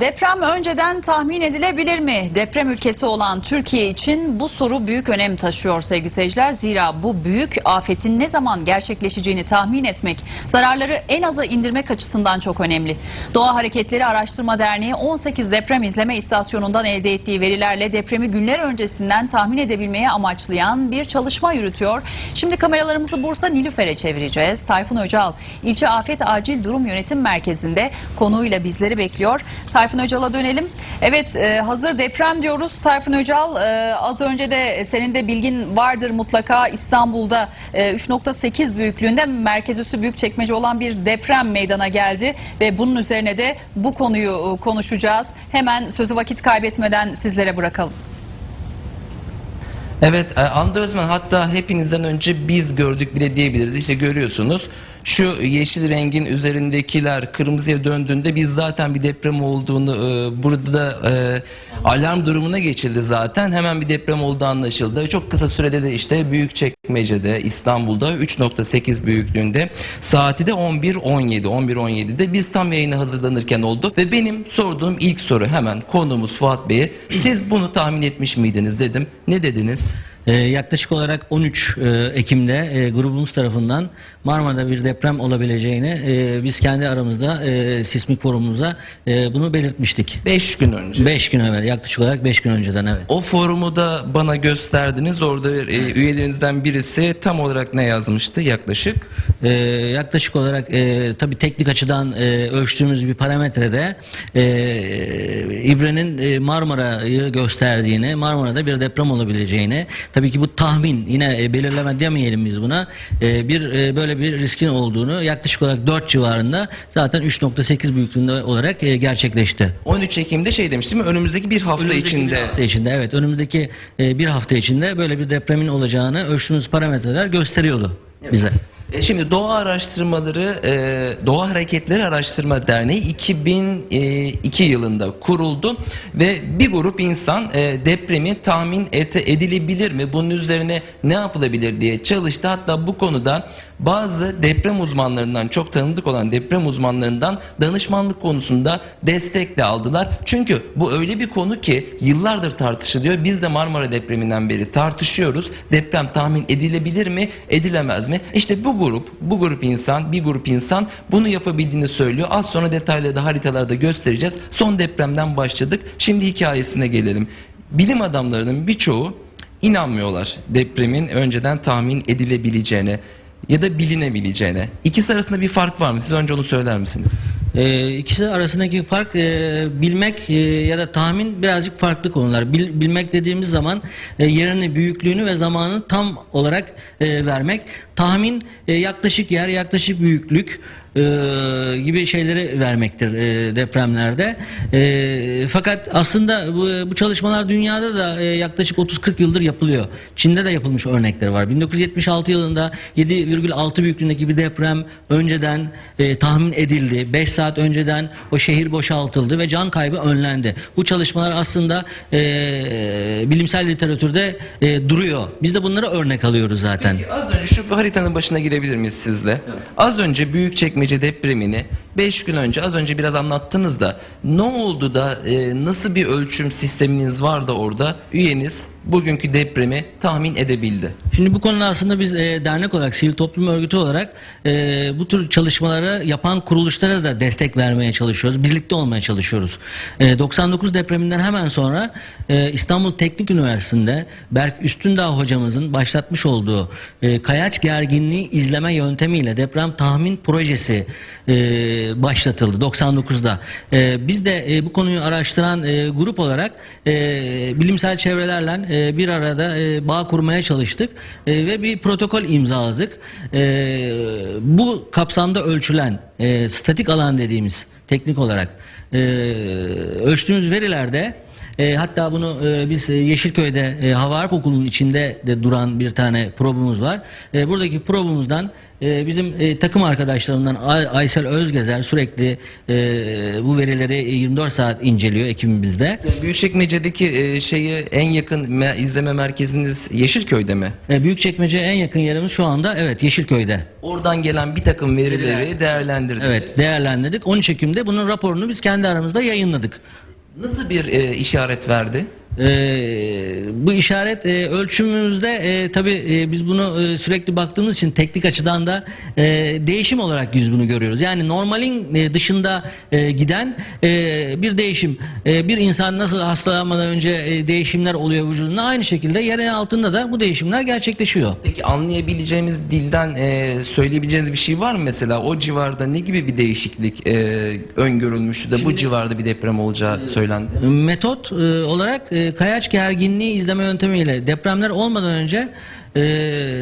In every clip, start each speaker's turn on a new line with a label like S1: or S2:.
S1: Deprem önceden tahmin edilebilir mi? Deprem ülkesi olan Türkiye için bu soru büyük önem taşıyor sevgili seyirciler. Zira bu büyük afetin ne zaman gerçekleşeceğini tahmin etmek, zararları en aza indirmek açısından çok önemli. Doğa Hareketleri Araştırma Derneği 18 deprem izleme istasyonundan elde ettiği verilerle depremi günler öncesinden tahmin edebilmeye amaçlayan bir çalışma yürütüyor. Şimdi kameralarımızı Bursa Nilüfer'e çevireceğiz. Tayfun Öcal, İlçe Afet Acil Durum Yönetim Merkezi'nde konuğuyla bizleri bekliyor. Tayfun Öcal'a dönelim. Evet e, hazır deprem diyoruz. Tayfun Öcal e, az önce de senin de bilgin vardır mutlaka İstanbul'da e, 3.8 büyüklüğünde merkez üssü Büyükçekmece olan bir deprem meydana geldi ve bunun üzerine de bu konuyu e, konuşacağız. Hemen sözü vakit kaybetmeden sizlere bırakalım.
S2: Evet, e, Anda Özmen hatta hepinizden önce biz gördük bile diyebiliriz. İşte görüyorsunuz şu yeşil rengin üzerindekiler kırmızıya döndüğünde biz zaten bir deprem olduğunu e, burada da e, alarm durumuna geçildi zaten. Hemen bir deprem olduğu anlaşıldı. Çok kısa sürede de işte Büyükçekmece'de İstanbul'da 3.8 büyüklüğünde saati de 11.17 11.17'de biz tam yayına hazırlanırken oldu ve benim sorduğum ilk soru hemen konuğumuz Fuat Bey'e siz bunu tahmin etmiş miydiniz dedim. Ne dediniz?
S3: Ee, yaklaşık olarak 13 e, Ekim'de e, grubumuz tarafından Marmara'da bir deprem olabileceğini e, biz kendi aramızda e, sismik forumumuza e, bunu belirtmiştik.
S2: 5 gün önce.
S3: 5 gün evvel yaklaşık olarak 5 gün önceden evet.
S2: O forumu da bana gösterdiniz. Orada e, üyelerinizden birisi tam olarak ne yazmıştı yaklaşık?
S3: Ee, yaklaşık olarak e, tabii teknik açıdan e, ölçtüğümüz bir parametrede e, İbre'nin e, Marmara'yı gösterdiğini, Marmara'da bir deprem olabileceğini, tabii ki bu tahmin yine e, belirleme demeyelim biz buna, e, bir e, böyle bir riskin olduğunu yaklaşık olarak 4 civarında zaten 3.8 büyüklüğünde olarak gerçekleşti.
S2: 13 Ekim'de şey demiştim mi? Önümüzdeki bir hafta
S3: Önümüzdeki
S2: içinde.
S3: bir hafta içinde evet önümüzdeki bir hafta içinde böyle bir depremin olacağını ölçtüğümüz parametreler gösteriyordu bize.
S2: E, Şimdi Doğa Araştırmaları, e, Doğa Hareketleri Araştırma Derneği 2002 yılında kuruldu ve bir grup insan e, depremi tahmin edilebilir mi, bunun üzerine ne yapılabilir diye çalıştı. Hatta bu konuda bazı deprem uzmanlarından, çok tanıdık olan deprem uzmanlarından danışmanlık konusunda destek de aldılar. Çünkü bu öyle bir konu ki yıllardır tartışılıyor. Biz de Marmara depreminden beri tartışıyoruz. Deprem tahmin edilebilir mi, edilemez mi? İşte bu grup, bu grup insan, bir grup insan bunu yapabildiğini söylüyor. Az sonra detayları da haritalarda göstereceğiz. Son depremden başladık. Şimdi hikayesine gelelim. Bilim adamlarının birçoğu inanmıyorlar depremin önceden tahmin edilebileceğine ya da bilinebileceğine. İkisi arasında bir fark var mı? Siz önce onu söyler misiniz?
S3: Ee, ikisi arasındaki fark e, bilmek e, ya da tahmin birazcık farklı konular. Bil- bilmek dediğimiz zaman e, yerini, büyüklüğünü ve zamanını tam olarak e, vermek. Tahmin e, yaklaşık yer, yaklaşık büyüklük e, gibi şeyleri vermektir e, depremlerde. E, fakat aslında bu, çalışmalar dünyada da e, yaklaşık 30-40 yıldır yapılıyor. Çin'de de yapılmış örnekleri var. 1976 yılında 7,6 büyüklüğündeki bir deprem önceden e, tahmin edildi. 5 saat önceden o şehir boşaltıldı ve can kaybı önlendi. Bu çalışmalar aslında e, bilimsel literatürde e, duruyor. Biz de bunları örnek alıyoruz zaten.
S2: Peki, az önce şu haritanın başına girebilir miyiz sizle? Az önce Büyükçekmece depremini 5 gün önce az önce biraz anlattınız da ne oldu da e, nasıl bir ölçüm sisteminiz var da orada üyeniz bugünkü depremi tahmin edebildi?
S3: Şimdi bu konuda aslında biz e, dernek olarak, sivil toplum örgütü olarak e, bu tür çalışmaları yapan kuruluşlara da destek vermeye çalışıyoruz. Birlikte olmaya çalışıyoruz. E, 99 depreminden hemen sonra e, İstanbul Teknik Üniversitesi'nde Berk Üstündağ hocamızın başlatmış olduğu e, kayaç gerginliği izleme yöntemiyle deprem tahmin projesi e, başlatıldı 99'da. E, biz de e, bu konuyu araştıran e, grup olarak e, bilimsel çevrelerle e, bir arada e, bağ kurmaya çalıştık e, ve bir protokol imzaladık. Bu kapsamda ölçülen statik alan dediğimiz teknik olarak ölçtüğümüz verilerde hatta bunu biz Yeşilköy'de e, Hava Harp Okulu'nun içinde de duran bir tane probumuz var. Buradaki probumuzdan e, bizim e, takım arkadaşlarımdan Ay- Aysel Özgezer sürekli e, bu verileri 24 saat inceliyor ekibimizde.
S2: Büyükçekmece'deki e, şeyi en yakın me- izleme merkeziniz Yeşilköy'de mi?
S3: E, Büyükçekmece en yakın yerimiz şu anda evet Yeşilköy'de.
S2: Oradan gelen bir takım verileri
S3: Veriler.
S2: değerlendirdiniz.
S3: Evet değerlendirdik. 13 Ekim'de bunun raporunu biz kendi aramızda yayınladık.
S2: Nasıl bir e, işaret verdi?
S3: Ee, bu işaret e, ölçümümüzde e, tabi biz bunu e, sürekli baktığımız için teknik açıdan da e, değişim olarak biz bunu görüyoruz. Yani normalin e, dışında e, giden e, bir değişim. E, bir insan nasıl hastalanmadan önce e, değişimler oluyor vücudunda aynı şekilde yerin altında da bu değişimler gerçekleşiyor.
S2: Peki anlayabileceğimiz dilden e, söyleyebileceğiniz bir şey var mı mesela? O civarda ne gibi bir değişiklik e, öngörülmüştü de bu civarda bir deprem olacağı söylendi?
S3: Metot e, olarak e, kayaç gerginliği izleme yöntemiyle depremler olmadan önce e,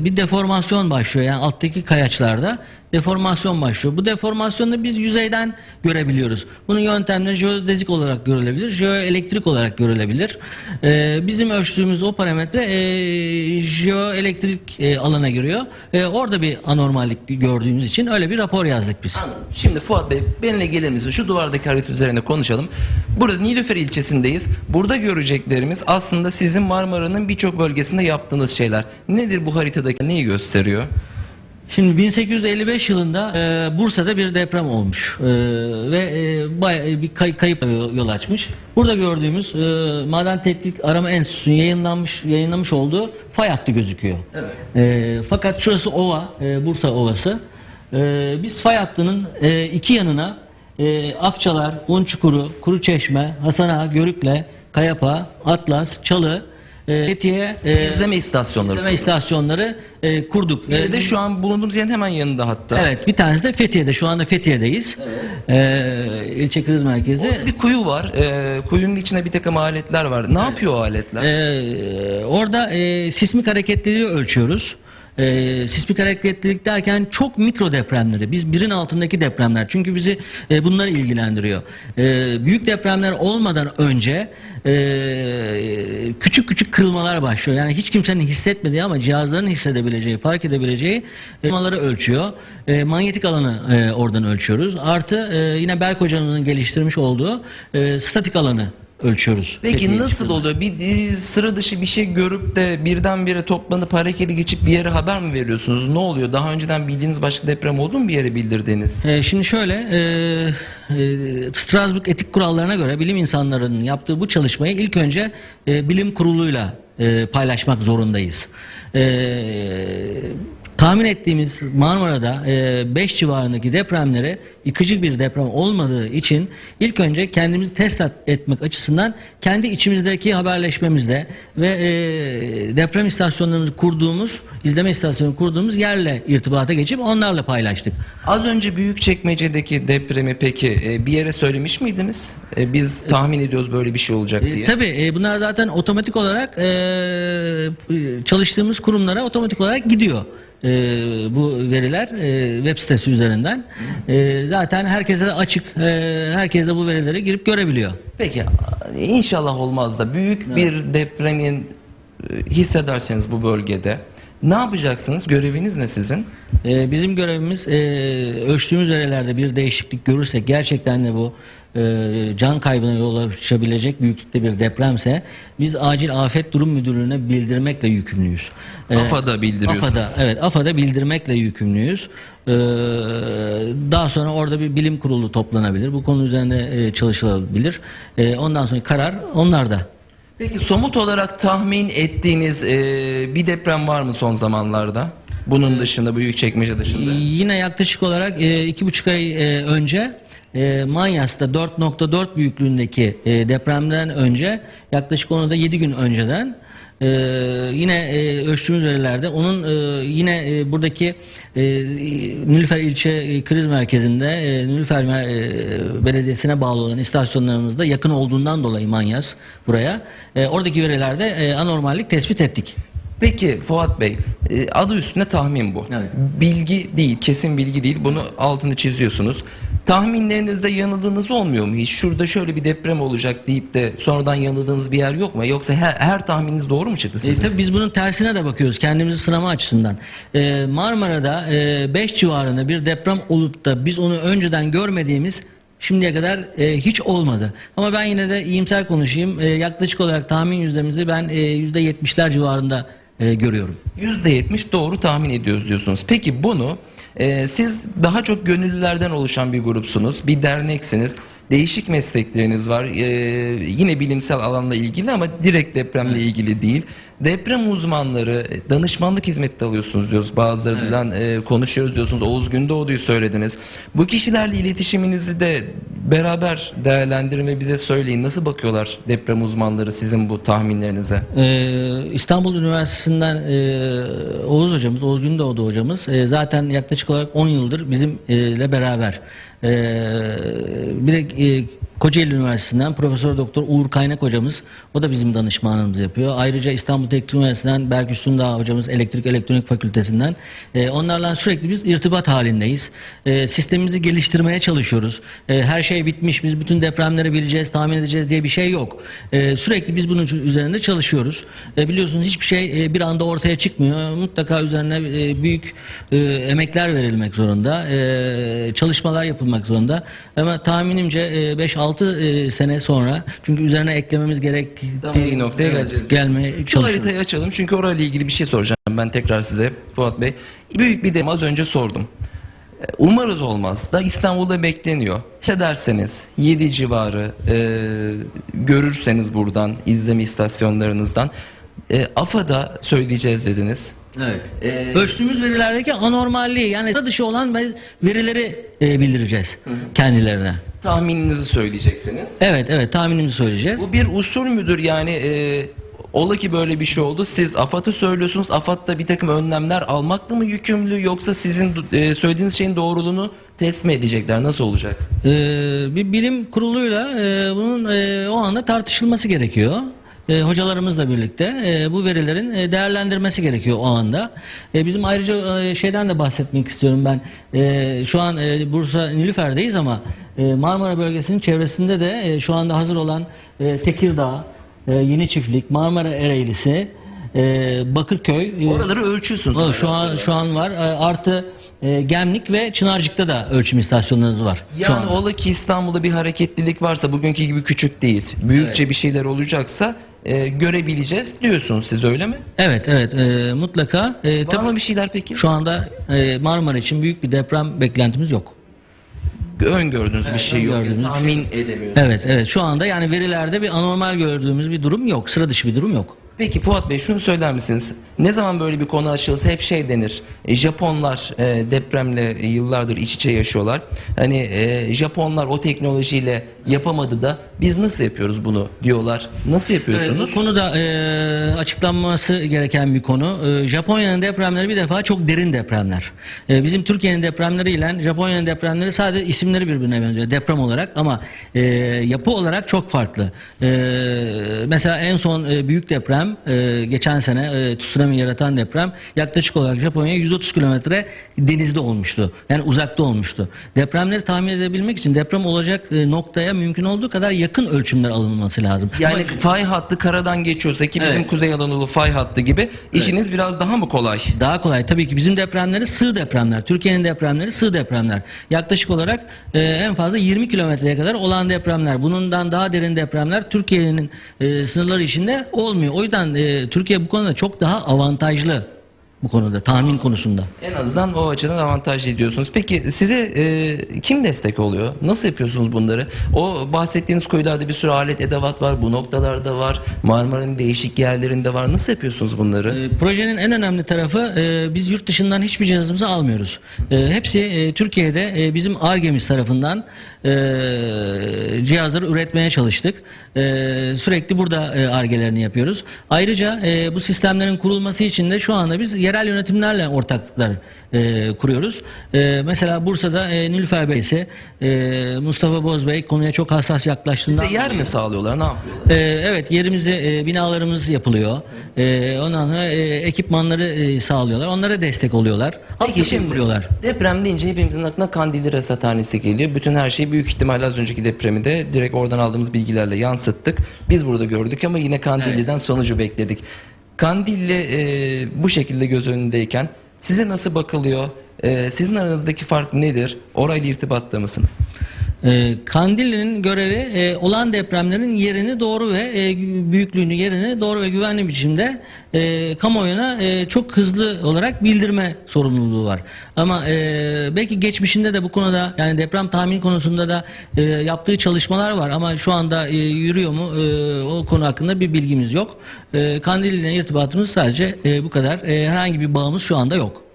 S3: bir deformasyon başlıyor. Yani alttaki kayaçlarda deformasyon başlıyor. Bu deformasyonu biz yüzeyden görebiliyoruz. Bunun yöntemleri jeodezik olarak görülebilir, jeoelektrik olarak görülebilir. E, bizim ölçtüğümüz o parametre e, jeoelektrik e, alana giriyor. E, orada bir anormallik gördüğümüz için öyle bir rapor yazdık biz.
S2: Anladım. Şimdi Fuat Bey benimle gelir? Şu duvardaki harita üzerine konuşalım. Burası Nilüfer ilçesindeyiz. Burada göreceklerimiz aslında sizin Marmara'nın birçok bölgesinde yaptığınız şeyler. Nedir bu haritadaki neyi gösteriyor?
S3: Şimdi 1855 yılında e, Bursa'da bir deprem olmuş E, ve e, bayağı bir kay- kayıp yol açmış. Burada gördüğümüz e, Maden Tetkik Arama Enstitüsü'nün yayınlanmış yayınlamış olduğu fay hattı gözüküyor. E, fakat şurası ova, e, Bursa Ovası. E, biz fay hattının e, iki yanına e, Akçalar, Unçukuru, Kuruçeşme, Hasana, Görükle, Kayapa, Atlas, Çalı, Fethiye, e,
S2: İzleme istasyonları.
S3: izleme istasyonları e, kurduk.
S2: Biri
S3: E,
S2: de şu an bulunduğumuz yerin hemen yanında hatta.
S3: Evet bir tanesi de Fethiye'de. Şu anda Fethiye'deyiz. Ee, ilçe kriz merkezi.
S2: Orada bir kuyu var. Ee, kuyunun içinde bir takım aletler var. Ne yapıyor o aletler?
S3: Ee, orada e, sismik hareketliliği ölçüyoruz. E, sismik hareketlilik derken çok mikro depremleri. Biz birin altındaki depremler. Çünkü bizi e, bunlar ilgilendiriyor. E, büyük depremler olmadan önce e, küçük küçük kırılmalar başlıyor. Yani hiç kimsenin hissetmediği ama cihazların hissedebileceği, fark edebileceği kırılmaları ölçüyor. E, manyetik alanı e, oradan ölçüyoruz. Artı e, yine Berk hocamızın geliştirmiş olduğu e, statik alanı ölçüyoruz.
S2: Peki nasıl
S3: çıkıyor.
S2: oluyor? Bir e, sıra dışı bir şey görüp de birdenbire toplanıp harekete geçip bir yere haber mi veriyorsunuz? Ne oluyor? Daha önceden bildiğiniz başka deprem oldu mu bir yere bildirdiğiniz?
S3: Ee, şimdi şöyle, e, e, Strasbourg etik kurallarına göre bilim insanlarının yaptığı bu çalışmayı ilk önce e, bilim kuruluyla e, paylaşmak zorundayız. E, tahmin ettiğimiz Marmara'da 5 civarındaki depremlere yıkıcı bir deprem olmadığı için ilk önce kendimizi test et- etmek açısından kendi içimizdeki haberleşmemizde ve e, deprem istasyonlarımızı kurduğumuz, izleme istasyonu kurduğumuz yerle irtibata geçip onlarla paylaştık.
S2: Az önce Büyükçekmece'deki depremi peki e, bir yere söylemiş miydiniz? E, biz tahmin ediyoruz böyle bir şey olacak
S3: E,
S2: diye.
S3: tabii e, bunlar zaten otomatik olarak e, çalıştığımız kurumlara otomatik olarak gidiyor. E, bu veriler e, web sitesi üzerinden. E, zaten herkese de açık. E, herkes de bu verileri girip görebiliyor.
S2: Peki inşallah olmaz da büyük bir depremin e, hissederseniz bu bölgede ne yapacaksınız? Göreviniz ne sizin?
S3: E, bizim görevimiz e, ölçtüğümüz verilerde bir değişiklik görürsek gerçekten de bu e, can kaybına yol açabilecek büyüklükte bir depremse biz acil afet durum müdürlüğüne bildirmekle yükümlüyüz. E,
S2: AFAD'a bildiriyorsunuz.
S3: AFAD'a evet AFAD'a bildirmekle yükümlüyüz. Ee, daha sonra orada bir bilim kurulu toplanabilir. Bu konu üzerine e, çalışılabilir. E, ondan sonra karar onlarda.
S2: Peki somut olarak tahmin ettiğiniz e, bir deprem var mı son zamanlarda? Bunun dışında, Büyükçekmece dışında.
S3: Yine yaklaşık olarak e, iki buçuk ay e, önce e, Manyas'ta 4.4 büyüklüğündeki e, depremden önce yaklaşık onu da 7 gün önceden e, yine e, ölçtüğümüz verilerde onun e, yine e, buradaki e, Nilüfer ilçe e, kriz merkezinde e, Nilüfer Mer- e, belediyesine bağlı olan istasyonlarımızda yakın olduğundan dolayı Manyas buraya e, oradaki verilerde e, anormallik tespit ettik.
S2: Peki Fuat Bey, e, adı üstünde tahmin bu.
S3: Evet.
S2: Bilgi değil, kesin bilgi değil. Bunu altını çiziyorsunuz. Tahminlerinizde yanıldığınız olmuyor mu hiç? Şurada şöyle bir deprem olacak deyip de sonradan yanıldığınız bir yer yok mu? Yoksa her, her tahmininiz doğru mu çıktı
S3: E,
S2: sizin?
S3: tabii biz bunun tersine de bakıyoruz kendimizi sınama açısından. E, Marmara'da 5 civarında bir deprem olup da biz onu önceden görmediğimiz şimdiye kadar e, hiç olmadı. Ama ben yine de iyimser konuşayım. E, yaklaşık olarak tahmin yüzdemizi ben e, %70'ler civarında e, görüyorum.
S2: %70 doğru tahmin ediyoruz diyorsunuz. Peki bunu e, siz daha çok gönüllülerden oluşan bir grupsunuz, bir derneksiniz, değişik meslekleriniz var. E, yine bilimsel alanla ilgili ama direkt depremle ilgili değil. Deprem uzmanları, e, danışmanlık hizmeti de alıyorsunuz diyoruz. Bazılarından e, konuşuyoruz diyorsunuz. Oğuz Gündoğdu'yu söylediniz. Bu kişilerle iletişiminizi de beraber değerlendirin ve bize söyleyin. Nasıl bakıyorlar deprem uzmanları sizin bu tahminlerinize?
S3: Ee, İstanbul Üniversitesi'nden e, Oğuz hocamız, Oğuz Gündoğdu hocamız e, zaten yaklaşık olarak 10 yıldır bizimle beraber. E, bir de e, Kocaeli Üniversitesi'nden Profesör Doktor Uğur Kaynak hocamız, o da bizim danışmanımız yapıyor. Ayrıca İstanbul Teknik Üniversitesi'nden Berk Üstündağ hocamız Elektrik Elektronik Fakültesinden. E, onlarla sürekli biz irtibat halindeyiz. E, sistemimizi geliştirmeye çalışıyoruz. E, her şey bitmiş, biz bütün depremleri bileceğiz, tahmin edeceğiz diye bir şey yok. E, sürekli biz bunun üzerinde çalışıyoruz. E, biliyorsunuz hiçbir şey e, bir anda ortaya çıkmıyor. Mutlaka üzerine e, büyük e, emekler verilmek zorunda. E, çalışmalar yapılmak zorunda. Ama tahminimce e, 5-6 e, sene sonra çünkü üzerine eklememiz gerektiği
S2: Daha iyi noktaya geleceğiz.
S3: gelmeye
S2: Şu
S3: çalışıyoruz.
S2: haritayı açalım çünkü orayla ilgili bir şey soracağım ben tekrar size Fuat Bey. Büyük bir dem az önce sordum. E, Umarız olmaz da İstanbul'da bekleniyor. Ne derseniz 7 civarı e, görürseniz buradan izleme istasyonlarınızdan e, AFA'da söyleyeceğiz dediniz.
S3: Evet.
S2: Ee,
S3: Ölçtüğümüz verilerdeki anormalliği yani sıra dışı olan ve- verileri e, bildireceğiz kendilerine.
S2: tahmininizi söyleyeceksiniz.
S3: Evet evet tahminimizi söyleyeceğiz.
S2: Bu bir usul müdür yani e, ola ki böyle bir şey oldu siz AFAD'ı söylüyorsunuz AFAD da bir takım önlemler almakla mı yükümlü yoksa sizin e, söylediğiniz şeyin doğruluğunu test mi edecekler nasıl olacak?
S3: Ee, bir bilim kuruluyla e, bunun e, o anda tartışılması gerekiyor. E, hocalarımızla birlikte e, bu verilerin e, değerlendirmesi gerekiyor o anda. E, bizim ayrıca e, şeyden de bahsetmek istiyorum ben. E, şu an e, Bursa Nilüfer'deyiz ama e, Marmara bölgesinin çevresinde de e, şu anda hazır olan e, Tekirdağ, e, Yeni Çiftlik, Marmara Ereğlisi, e, Bakırköy, e,
S2: Oraları ölçüyorsunuz.
S3: o, şu an şu an var. E, Artı e, Gemlik ve Çınarcık'ta da ölçüm istasyonlarımız var. şu
S2: Yani
S3: an.
S2: ola ki İstanbul'da bir hareketlilik varsa bugünkü gibi küçük değil. Büyükçe bir şeyler olacaksa e, görebileceğiz diyorsunuz siz öyle mi?
S3: Evet evet e, mutlaka. E,
S2: Var
S3: tabii
S2: mı bir şeyler peki?
S3: şu anda e, Marmara için büyük bir deprem beklentimiz yok.
S2: Öngördüğünüz bir şey yok.
S3: öngördüğümüz bir
S2: tahmin edemiyorsunuz.
S3: Evet evet şu anda yani verilerde bir anormal gördüğümüz bir durum yok. Sıra dışı bir durum yok.
S2: Peki Fuat Bey şunu söyler misiniz? Ne zaman böyle bir konu açılırsa hep şey denir. E, Japonlar e, depremle yıllardır iç içe yaşıyorlar. Hani e, Japonlar o teknolojiyle yapamadı da biz nasıl yapıyoruz bunu diyorlar. Nasıl yapıyorsunuz?
S3: Bu konuda e, açıklanması gereken bir konu. E, Japonya'nın depremleri bir defa çok derin depremler. E, bizim Türkiye'nin depremleriyle Japonya'nın depremleri sadece isimleri birbirine benziyor deprem olarak ama e, yapı olarak çok farklı. E, mesela en son e, büyük deprem e, geçen sene e, tsunami yaratan deprem yaklaşık olarak Japonya'ya 130 kilometre denizde olmuştu. Yani uzakta olmuştu. Depremleri tahmin edebilmek için deprem olacak e, noktaya mümkün olduğu kadar yakın ölçümler alınması lazım.
S2: Yani fay hattı karadan geçiyorsa ki bizim
S3: Evet.
S2: Kuzey Anadolu fay hattı gibi işiniz biraz daha mı kolay?
S3: Daha kolay. Tabii ki bizim depremleri sığ depremler. Türkiye'nin depremleri sığ depremler. Yaklaşık olarak e, en fazla 20 kilometreye kadar olan depremler. Bundan daha derin depremler Türkiye'nin e, sınırları içinde olmuyor. O yüzden e, Türkiye bu konuda çok daha avantajlı bu konuda tahmin konusunda.
S2: En azından o açıdan avantajlı ediyorsunuz. Peki size e, kim destek oluyor? Nasıl yapıyorsunuz bunları? O bahsettiğiniz kuyularda bir sürü alet edevat var. Bu noktalarda var. Marmara'nın değişik yerlerinde var. Nasıl yapıyorsunuz bunları?
S3: E, projenin en önemli tarafı e, biz yurt dışından hiçbir cihazımızı almıyoruz. E, hepsi e, Türkiye'de e, bizim ARGE'miz tarafından e, cihazları üretmeye çalıştık. E, sürekli burada e, ARGE'lerini yapıyoruz. Ayrıca e, bu sistemlerin kurulması için de şu anda biz yerel yerel yönetimlerle ortaklıklar e, kuruyoruz. E, mesela Bursa'da e, Nilüfer Belediyesi, e, Mustafa Bozbey konuya çok hassas yaklaştığından
S2: Size yer mi sağlıyorlar? Ne yapıyorlar?
S3: ee, evet yerimizde e, binalarımız yapılıyor. Ee, ondan sonra e, ekipmanları e, sağlıyorlar. Onlara destek oluyorlar.
S2: Peki şimdi
S3: kuruyorlar.
S2: deprem deyince hepimizin aklına Kandilli Rasathanesi geliyor. Bütün her şeyi büyük ihtimalle az önceki depremi de direkt oradan aldığımız bilgilerle yansıttık. Biz burada gördük ama yine Kandilli'den sonucu bekledik. Kandilli e, bu şekilde göz önündeyken size nasıl bakılıyor? E, sizin aranızdaki fark nedir? Orayla irtibatta mısınız?
S3: Ee, Kandilli'nin görevi e, olan depremlerin yerini doğru ve e, büyüklüğünü yerini doğru ve güvenli biçimde e, kamuoyuna e, çok hızlı olarak bildirme sorumluluğu var. Ama e, belki geçmişinde de bu konuda yani deprem tahmin konusunda da e, yaptığı çalışmalar var ama şu anda e, yürüyor mu e, o konu hakkında bir bilgimiz yok. E, Kandilli ile irtibatımız sadece e, bu kadar. E, herhangi bir bağımız şu anda yok.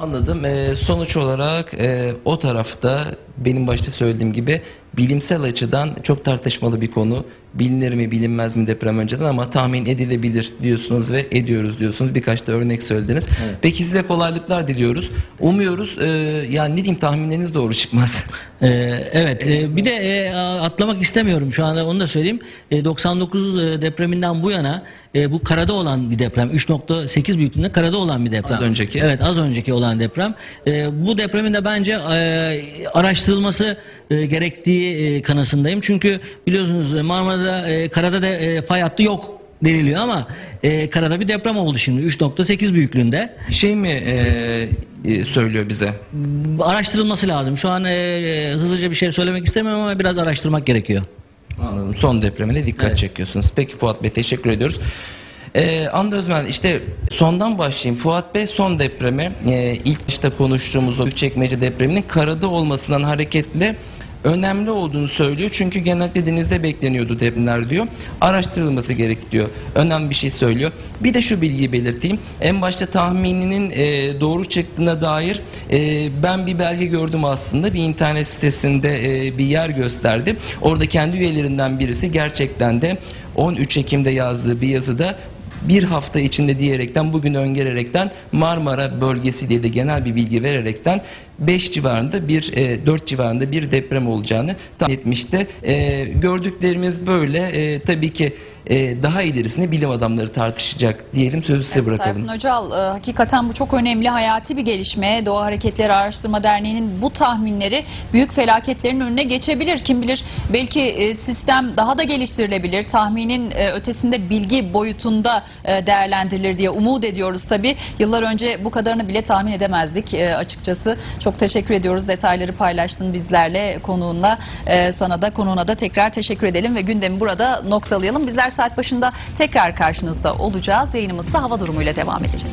S2: Anladım. Ee, sonuç olarak e, o tarafta benim başta söylediğim gibi bilimsel açıdan çok tartışmalı bir konu. Bilinir mi bilinmez mi deprem önceden ama tahmin edilebilir diyorsunuz ve ediyoruz diyorsunuz. Birkaç da örnek söylediniz. Peki size kolaylıklar diliyoruz. Umuyoruz e, yani ne diyeyim tahminleriniz doğru çıkmaz.
S3: Ee, evet e, bir de e, atlamak istemiyorum şu anda onu da söyleyeyim. E, 99 depreminden bu yana e, bu karada olan bir deprem 3.8 büyüklüğünde karada olan bir deprem.
S2: Az önceki.
S3: Evet az önceki olan deprem. E, bu depremin de bence e, araştırılması e, gerektiği e, kanısındayım. Çünkü biliyorsunuz e, Marmara'da e, karada da e, fay hattı yok deniliyor ama e, karada bir deprem oldu şimdi 3.8 büyüklüğünde.
S2: Şey mi e, e, söylüyor bize?
S3: Araştırılması lazım. Şu an e, hızlıca bir şey söylemek istemiyorum ama biraz araştırmak gerekiyor.
S2: Anladım. Son depremine dikkat
S3: Evet.
S2: çekiyorsunuz. Peki Fuat Bey teşekkür ediyoruz. Ee, Andı Özmen işte sondan başlayayım. Fuat Bey son depremi e, ilk başta konuştuğumuz o Büyükçekmece depreminin karada olmasından hareketle önemli olduğunu söylüyor. Çünkü genellikle denizde bekleniyordu depremler diyor. Araştırılması gerek diyor. Önemli bir şey söylüyor. Bir de şu bilgiyi belirteyim. En başta tahmininin e, doğru çıktığına dair e, ben bir belge gördüm aslında. Bir internet sitesinde e, bir yer gösterdi. Orada kendi üyelerinden birisi gerçekten de 13 Ekim'de yazdığı bir yazıda bir hafta içinde diyerekten bugün öngörerekten Marmara bölgesi diye de genel bir bilgi vererekten 5 civarında bir e, 4 civarında bir deprem olacağını tahmin etmişti. E, gördüklerimiz böyle. E, tabii ki e, daha ilerisini bilim adamları tartışacak diyelim sözü size bırakalım.
S1: Tayfun e, hakikaten bu çok önemli hayati bir gelişme. Doğa Hareketleri Araştırma Derneği'nin bu tahminleri büyük felaketlerin önüne geçebilir. Kim bilir belki e, sistem daha da geliştirilebilir. Tahminin e, ötesinde bilgi boyutunda e, değerlendirilir diye umut ediyoruz tabii. Yıllar önce bu kadarını bile tahmin edemezdik e, açıkçası. Çok teşekkür ediyoruz. Detayları paylaştın bizlerle konuğunla. E, Sana da konuğuna da tekrar teşekkür edelim ve gündemi burada noktalayalım. Bizler saat başında tekrar karşınızda olacağız. Yayınımız da hava durumuyla devam edecek.